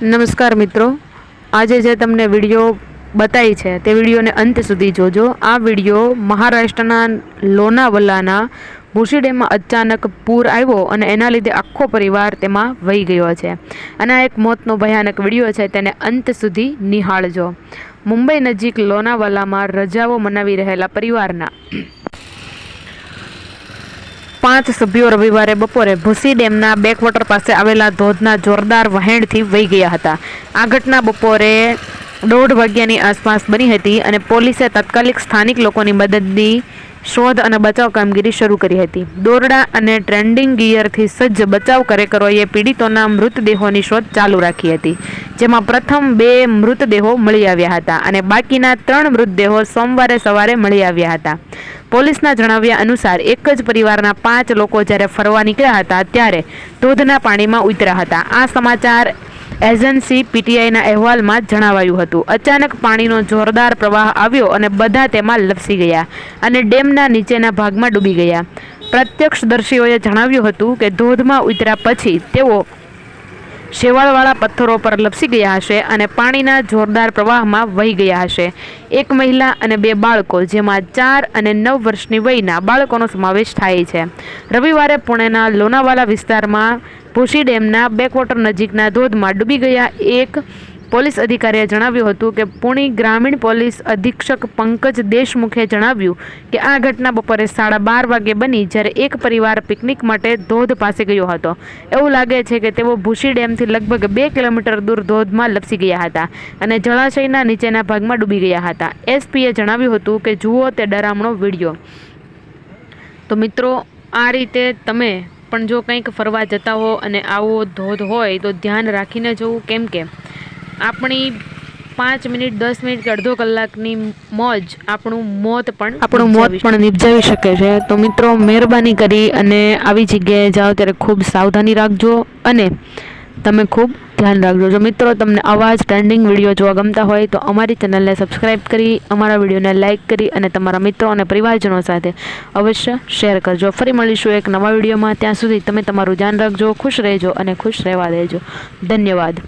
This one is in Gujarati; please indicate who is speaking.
Speaker 1: નમસ્કાર મિત્રો. આજે જે તમને વીડિયો બતાવી છે, તે વિડીયોને અંત સુધી જોજો. આ વીડિયો મહારાષ્ટ્રના લોનાવલાના ભૂસી ડેમમાં અચાનક પૂર આવ્યો અને એના લીધે આખો પરિવાર તેમાં વહી ગયો છે. અને આ એક મોતનો ભયાનક વીડિયો છે, તેને અંત સુધી નિહાળજો. મુંબઈ નજીક લોનાવાલામાં રજાઓ મનાવી રહેલા પરિવારના પાંચ સભ્યો રવિવારે બપોરે ભૂસી ડેમના બેકવોટર પાસે આવેલા ધોધના જોરદાર વહેણથી વહી ગયા હતા. આ ઘટના બપોરે દોઢ વાગ્યાની આસપાસ બની હતી અને પોલીસે તાત્કાલિક સ્થાનિક લોકોની મદદની શોધ અને બચાવ કામગીરી શરૂ કરી હતી. દોરડા અને ટ્રેન્ડિંગ ગિયરથી સજ્જ બચાવ કાર્યકરોએ પીડિતોના મૃતદેહોની શોધ ચાલુ રાખી હતી, જેમાં પ્રથમ બે મૃતદેહો મળી આવ્યા હતા અને બાકીના ત્રણ મૃતદેહો સોમવારે સવારે મળી આવ્યા હતા. પોલીસના જણાવ્યા અનુસાર, એક જ પરિવારના પાંચ લોકો જ્યારે ફરવા નીકળ્યા હતા ત્યારે ધોધના પાણીમાં ઉતર્યા હતા. આ સમાચાર એજન્સી પીટીઆઈના અહેવાલમાં જણાવાયું હતું. અચાનક પાણીનો જોરદાર પ્રવાહ આવ્યો અને બધા તેમાં લપસી ગયા અને ડેમના નીચેના ભાગમાં ડૂબી ગયા. પ્રત્યક્ષદર્શીઓએ જણાવ્યું હતું કે ધોધમાં ઉતર્યા પછી તેઓ શેવાળવાળા પથ્થરો પર લપસી ગયા હશે અને પાણીના જોરદાર પ્રવાહમાં વહી ગયા હશે. એક મહિલા અને બે બાળકો, જેમાં ચાર અને નવ વર્ષની વયના બાળકોનો સમાવેશ થાય છે. રવિવારે પુણેના લોનાવાલા વિસ્તારમાં ભૂસી ડેમના બેકવોટર નજીકના ધોધમાં ડૂબી ગયા એક પોલીસ અધિકારીએ જણાવ્યું હતું કે પુણી ગ્રામીણ પોલીસ અધિક્ષક પંકજ દેશમુખે જણાવ્યું કે આ ઘટના બપોરે સાડા બાર વાગે બની જ્યારે એક પરિવાર પિકનિક માટે ધોધ પાસે ગયો હતો. એવું લાગે છે કે તેઓ ભૂસી ડેમથી લગભગ બે કિલોમીટર દૂર ધોધમાં લપસી ગયા હતા અને જળાશયના નીચેના ભાગમાં ડૂબી ગયા હતા. એસપીએ જણાવ્યું હતું કે જુઓ તે ડરામણો વીડિયો. તો મિત્રો, આ રીતે તમે પણ જો કંઈક ફરવા જતા હો અને આવો ધોધ હોય તો ધ્યાન રાખીને જવું કેમ કે આપણી પાંચ મિનિટ દસ મિનિટ કે અડધો કલાકની મોજ આપણું મોત પણ આપણું મોત પણ નિપજાવી શકે છે. તો મિત્રો મહેરબાની કરી અને આવી જગ્યાએ જાઓ ત્યારે ખૂબ સાવધાની રાખજો અને તમે ખૂબ ધ્યાન રાખજો. જો મિત્રો તમને આવા જ ટ્રેન્ડિંગ વીડિયો જોવા ગમતા હોય તો અમારી ચેનલને સબસ્ક્રાઈબ કરી, અમારા વિડીયોને લાઇક કરી અને તમારા મિત્રો અને પરિવારજનો સાથે અવશ્ય શેર કરજો. ફરી મળીશું એક નવા વિડીયોમાં ત્યાં સુધી તમે તમારું ધ્યાન રાખજો, ખુશ રહેજો અને ખુશ રહેવા દેજો. ધન્યવાદ.